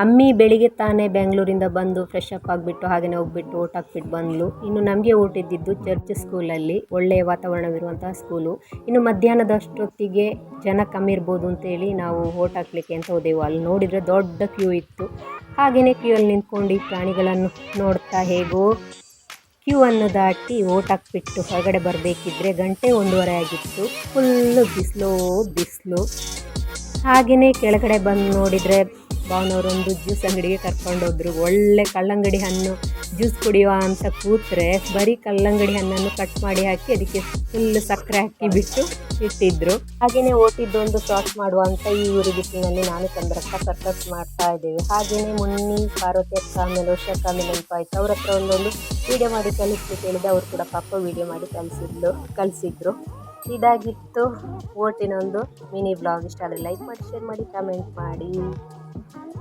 ಅಮ್ಮಿ ಬೆಳಿಗ್ಗೆ ತಾನೇ ಬೆಂಗಳೂರಿಂದ ಬಂದು ಫ್ರೆಶ್ ಅಪ್ ಆಗಿಬಿಟ್ಟು ಹಾಗೆ ಹೋಗ್ಬಿಟ್ಟು ಓಟ್ ಹಾಕ್ಬಿಟ್ಟು ಬಂದಳು ಇನ್ನು ನಮಗೆ ಓಟ್ ಇದ್ದಿದ್ದು ಚರ್ಚ್ ಸ್ಕೂಲಲ್ಲಿ ಒಳ್ಳೆಯ ವಾತಾವರಣವಿರುವಂತಹ ಸ್ಕೂಲು ಇನ್ನು ಮಧ್ಯಾಹ್ನದಷ್ಟೊತ್ತಿಗೆ ಜನ ಕಮ್ಮಿ ಇರ್ಬೋದು ಅಂತೇಳಿ ನಾವು ಓಟ್ ಹಾಕ್ಲಿಕ್ಕೆ ಅಂತ ಹೋದೆವು. ಅಲ್ಲಿ ನೋಡಿದರೆ ದೊಡ್ಡ ಕ್ಯೂ ಇತ್ತು. ಹಾಗೆಯೇ ಕ್ಯೂ ಅಲ್ಲಿ ನಿಂತ್ಕೊಂಡು ಈ ಪ್ರಾಣಿಗಳನ್ನು ನೋಡ್ತಾ ಹೇಗೋ ಕ್ಯೂ ಅನ್ನು ದಾಟಿ ಓಟ್ ಹಾಕ್ಬಿಟ್ಟು ಹೊರಗಡೆ ಬರಬೇಕಿದ್ರೆ ಗಂಟೆ ಒಂದೂವರೆ ಆಗಿತ್ತು. ಫುಲ್ಲು ಬಿಸಿಲು ಬಿಸಿಲು. ಹಾಗೆಯೇ ಕೆಳಗಡೆ ಬಂದು ನೋಡಿದರೆ ಭಾವನವರೊಂದು ಜ್ಯೂಸ್ ಅಂಗಡಿಗೆ ಕರ್ಕೊಂಡೋದ್ರು ಒಳ್ಳೆ ಕಲ್ಲಂಗಡಿ ಹಣ್ಣು ಜ್ಯೂಸ್ ಕುಡಿಯುವ ಅಂತ ಕೂತ್ರೆ ಬರೀ ಕಲ್ಲಂಗಡಿ ಹಣ್ಣನ್ನು ಕಟ್ ಮಾಡಿ ಹಾಕಿ ಅದಕ್ಕೆ ಫುಲ್ ಸಕ್ಕರೆ ಹಾಕಿ ಬಿಟ್ಟು ಇಟ್ಟಿದ್ರು. ಹಾಗೆಯೇ ಓಟಿದ್ದೊಂದು ಸಾಸ್ ಮಾಡುವ ಅಂತ ಈ ಊರು ಬಿಸಿಲಿನಲ್ಲಿ ನಾನು ಚಂದ್ರಕ್ಕ ಸರ್ಕಸ್ ಮಾಡ್ತಾ ಇದ್ದೇವೆ. ಹಾಗೆಯೇ ಮುನ್ನಿ, ಪಾರ್ವತಿ ಅಕ್ಕ ಆಮೇಲೆ ವರ್ಷಕ್ಕ ಆಮೇಲೆ ನೆನಪಾಯ್ತು ಅವ್ರ ಹತ್ರ ಒಂದೊಂದು ವಿಡಿಯೋ ಮಾಡಿ ಕಲಿಸ್ಲಿಕ್ಕೆ ಹೇಳಿದೆ. ಅವ್ರು ಕೂಡ ಪಾಪ ವಿಡಿಯೋ ಮಾಡಿ ಕಲಿಸಿದ್ಲು, ಕಲಿಸಿದ್ರು. ಇದಾಗಿತ್ತು ಓಟಿನೊಂದು ಮಿನಿ ಬ್ಲಾಗ್ ಇಷ್ಟ ಆದರೆ ಲೈಕ್ ಮಾಡಿ ಶೇರ್ ಮಾಡಿ ಕಮೆಂಟ್ ಮಾಡಿ. Thank you.